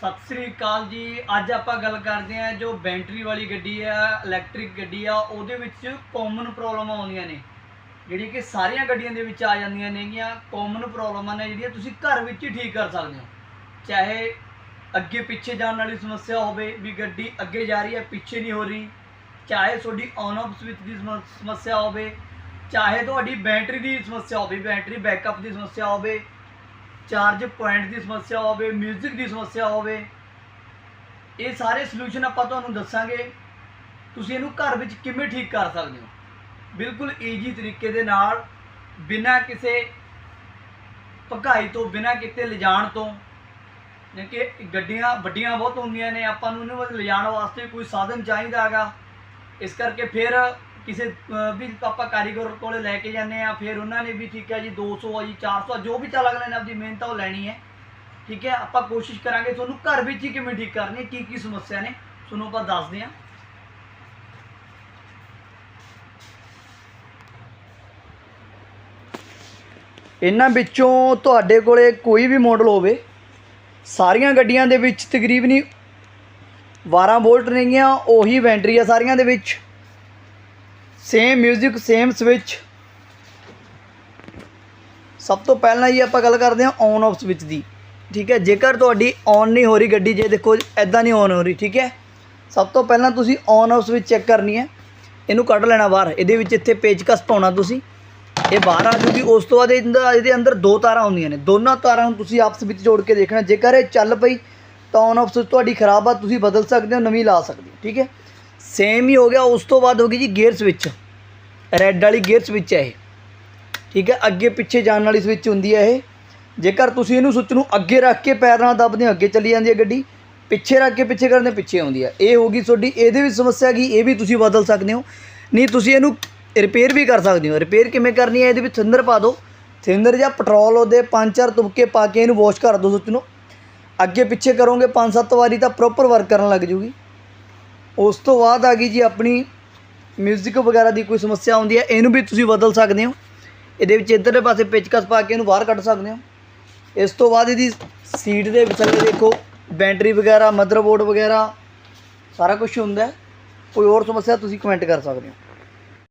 ਸਤਿ ਸ੍ਰੀ ਅਕਾਲ ਜੀ। ਅੱਜ ਆਪਾਂ ਗੱਲ ਕਰਦੇ ਹਾਂ ਜੋ ਬੈਟਰੀ ਵਾਲੀ ਗੱਡੀ ਆ, ਇਲੈਕਟ੍ਰਿਕ ਗੱਡੀ ਆ, ਉਹਦੇ ਵਿੱਚ ਕਾਮਨ ਪ੍ਰੋਬਲਮਾਂ ਆਉਂਦੀਆਂ ਨੇ। ਜਿਹੜੀ ਕਿ ਸਾਰੀਆਂ ਗੱਡੀਆਂ ਦੇ ਵਿੱਚ ਆ ਜਾਂਦੀਆਂ ਨੇਗੀਆਂ। ਕਾਮਨ ਪ੍ਰੋਬਲਮਾਂ ਨੇ ਜਿਹੜੀਆਂ ਤੁਸੀਂ ਘਰ ਵਿੱਚ ਹੀ ਠੀਕ ਕਰ ਸਕਦੇ ਹੋ। ਚਾਹੇ ਅੱਗੇ ਪਿੱਛੇ ਜਾਣ ਵਾਲੀ ਸਮੱਸਿਆ ਹੋਵੇ ਵੀ ਗੱਡੀ ਅੱਗੇ ਜਾ ਰਹੀ ਹੈ, ਪਿੱਛੇ ਨਹੀਂ ਹੋ ਰਹੀ। ਚਾਹੇ ਤੁਹਾਡੀ ਔਨ ਆਫ ਸਵਿਚ ਦੀ ਸਮੱਸਿਆ ਹੋਵੇ, ਚਾਹੇ ਤੁਹਾਡੀ ਬੈਟਰੀ ਦੀ ਸਮੱਸਿਆ ਹੋਵੇ, ਬੈਟਰੀ ਬੈਕਅਪ ਦੀ ਸਮੱਸਿਆ ਹੋਵੇ ਚਾਰਜ ਪੁਆਇੰਟ ਦੀ ਸਮੱਸਿਆ ਹੋਵੇ 뮤직 ਦੀ ਸਮੱਸਿਆ ਹੋਵੇ, ਇਹ ਸਾਰੇ ਸੋਲੂਸ਼ਨ ਆਪਾਂ ਤੁਹਾਨੂੰ ਦੱਸਾਂਗੇ। ਤੁਸੀਂ ਇਹਨੂੰ ਘਰ ਵਿੱਚ ਕਿਵੇਂ ਠੀਕ ਕਰ ਸਕਦੇ ਹੋ? ਬਿਲਕੁਲ ਈਜੀ ਤਰੀਕੇ ਦੇ ਨਾਲ, ਬਿਨਾਂ ਕਿਸੇ ਭਕਾਈ ਤੋਂ, ਬਿਨਾਂ ਕਿਤੇ ਲਿਜਾਣ ਤੋਂ ਜਿਵੇਂ ਕਿ ਗੱਡੀਆਂ ਵੱਡੀਆਂ ਬਹੁਤ ਹੁੰਦੀਆਂ ਨੇ, ਆਪਾਂ ਨੂੰ ਇਹਨੂੰ ਲਿਜਾਣ ਵਾਸਤੇ ਕੋਈ ਸਾਧਨ ਚਾਹੀਦਾ ਹੈਗਾ। ਇਸ ਕਰਕੇ ਫਿਰ ਕਿਸੇ ਵੀ ਆਪਾਂ ਕਾਰੀਗਰ ਕੋਲੇ ਲੈ ਕੇ ਜਾਂਦੇ ਆ ਫਿਰ ਉਹਨਾਂ ਨੇ ਵੀ ਠੀਕ ਹੈ ਜੀ 200 ਆ ਜੀ 400 ਆ, ਜੋ ਵੀ ਚੱਲ ਅਗਲੇ ਨੇ ਆਪਦੀ ਮਿਹਨਤ ਆ ਉਹ ਲੈਣੀ ਹੈ। ਠੀਕ ਹੈ ਆਪਾਂ ਕੋਸ਼ਿਸ਼ ਕਰਾਂਗੇ ਤੁਹਾਨੂੰ ਘਰ ਵਿੱਚ ਹੀ ਕਿਵੇਂ ਠੀਕ ਕਰਨੀ ਕੀ ਕੀ ਸਮੱਸਿਆ ਨੇ ਤੁਹਾਨੂੰ ਆਪਾਂ ਦੱਸਦੇ ਹਾਂ। ਇਹਨਾਂ ਵਿੱਚੋਂ ਤੁਹਾਡੇ ਕੋਲੇ ਕੋਈ ਵੀ ਮਾਡਲ ਹੋਵੇ ਸਾਰੀਆਂ ਗੱਡੀਆਂ ਦੇ ਵਿੱਚ ਤਕਰੀਬਨੀ 12 ਵੋਲਟ ਨੇਗੀਆਂ ਉਹੀ ਬੈਟਰੀ ਆ ਸਾਰੀਆਂ ਦੇ ਵਿੱਚ। ਸੇਮ 뮤직 ਸੇਮ ਸਵਿਚ ਸਭ ਤੋਂ ਪਹਿਲਾਂ ਹੀ ਆਪਾਂ ਗੱਲ ਕਰਦੇ ਹਾਂ ਔਨ ਆਫ ਸਵਿਚ ਦੀ। ਠੀਕ ਹੈ, ਜੇਕਰ ਤੁਹਾਡੀ ਔਨ ਨਹੀਂ ਹੋ ਰਹੀ ਗੱਡੀ, ਜੇ ਦੇਖੋ ਐਦਾਂ ਨਹੀਂ ਔਨ ਹੋ ਰਹੀ, ਠੀਕ ਹੈ। ਸਭ ਤੋਂ ਪਹਿਲਾਂ ਤੁਸੀਂ ਔਨ ਆਫ ਸਵਿਚ ਚੈੱਕ ਕਰਨੀ ਹੈ। ਇਹਨੂੰ ਕੱਢ ਲੈਣਾ ਬਾਹਰ। ਇਹਦੇ ਵਿੱਚ ਇੱਥੇ ਪੇਚਕਸ ਪਾਉਣਾ ਤੁਸੀਂ। ਇਹ ਬਾਹਰ ਆ ਜੂਗੀ, ਉਸ ਤੋਂ ਬਾਅਦ ਇਹਦਾ- ਇਹਦੇ ਅੰਦਰ ਦੋ ਤਾਰਾਂ ਹੁੰਦੀਆਂ ਨੇ। ਦੋਨਾਂ ਤਾਰਾਂ ਨੂੰ ਤੁਸੀਂ ਆਪਸ ਵਿੱਚ ਜੋੜ ਕੇ ਦੇਖਣਾ। ਜੇਕਰ ਇਹ ਚੱਲ ਪਈ, ਤਾਂ ਔਨ ਆਫ ਸਵਿਚ ਤੁਹਾਡੀ ਖਰਾਬ ਆ, ਤੁਸੀਂ ਬਦਲ ਸਕਦੇ ਹੋ, ਨਵੀਂ ਲਾ ਸਕਦੇ ਹੋ, ਠੀਕ ਹੈ। ਸੇਮ ਹੀ ਹੋ ਗਿਆ, ਉਸ ਤੋਂ ਬਾਅਦ ਹੋ ਗਈ ਜੀ ਗੇਅਰ ਸਵਿਚ ਰੈੱਡ ਵਾਲੀ ਗੇਅਰ ਸਵਿਚ ਹੈ ਇਹ। ਠੀਕ ਹੈ, ਅੱਗੇ ਪਿੱਛੇ ਜਾਣ ਵਾਲੀ ਸਵਿਚ ਹੁੰਦੀ ਹੈ ਇਹ। ਜੇਕਰ ਤੁਸੀਂ ਇਹਨੂੰ ਸੁੱਚ ਨੂੰ ਅੱਗੇ ਰੱਖ ਕੇ ਪੈਰ ਨਾਲ ਦੱਬਦੇ ਹੋ, ਅੱਗੇ ਚਲੀ ਜਾਂਦੀ ਹੈ ਗੱਡੀ, ਪਿੱਛੇ ਰੱਖ ਕੇ ਪਿੱਛੇ ਕਰਦੇ ਪਿੱਛੇ ਆਉਂਦੀ ਹੈ। ਇਹ ਹੋ ਗਈ ਤੁਹਾਡੀ, ਇਹਦੇ ਵਿੱਚ ਸਮੱਸਿਆ ਕੀ ਇਹ ਵੀ ਤੁਸੀਂ ਬਦਲ ਸਕਦੇ ਹੋ। ਨਹੀਂ, ਤੁਸੀਂ ਇਹਨੂੰ ਰਿਪੇਅਰ ਵੀ ਕਰ ਸਕਦੇ ਹੋ। ਰਿਪੇਅਰ ਕਿਵੇਂ ਕਰਨੀ ਹੈ, ਇਹਦੇ ਵਿੱਚ ਥਿੰਦਰ ਪਾ ਦਿਓ। ਥਿੰਦਰ ਜਾਂ ਪੈਟਰੋਲ ਉਹਦੇ ਪੰਜ ਚਾਰ ਤੁਪਕੇ ਪਾ ਕੇ ਇਹਨੂੰ ਵਾਸ਼ ਕਰ ਦਿਓ ਸੁੱਚ ਨੂੰ। ਅੱਗੇ ਪਿੱਛੇ ਕਰੋਗੇ, ਪੰਜ ਸੱਤ ਵਾਰੀ ਤਾਂ ਪ੍ਰੋਪਰ ਵਰਕ ਕਰਨ ਲੱਗ ਜੂਗੀ। ਉਸ ਤੋਂ ਬਾਅਦ ਆ ਗਈ ਜੀ ਆਪਣੀ 뮤직 ਵਗੈਰਾ ਦੀ ਕੋਈ ਸਮੱਸਿਆ ਆਉਂਦੀ ਹੈ, ਇਹਨੂੰ ਵੀ ਤੁਸੀਂ ਬਦਲ ਸਕਦੇ ਹੋ। ਇਹਦੇ ਵਿੱਚ ਇੱਧਰਲੇ ਪਾਸੇ ਪਿਚਕਸ ਪਾ ਕੇ ਇਹਨੂੰ ਬਾਹਰ ਕੱਢ ਸਕਦੇ ਹੋ। ਇਸ ਤੋਂ ਬਾਅਦ ਇਹਦੀ ਸੀਟ ਦੇ ਥੱਲੇ ਦੇਖੋ ਬੈਟਰੀ ਵਗੈਰਾ ਮਦਰਬੋਰਡ ਵਗੈਰਾ, ਸਾਰਾ ਕੁਝ ਹੁੰਦਾ ਕੋਈ ਹੋਰ ਸਮੱਸਿਆ ਤੁਸੀਂ ਕਮੈਂਟ ਕਰ ਸਕਦੇ ਹੋ।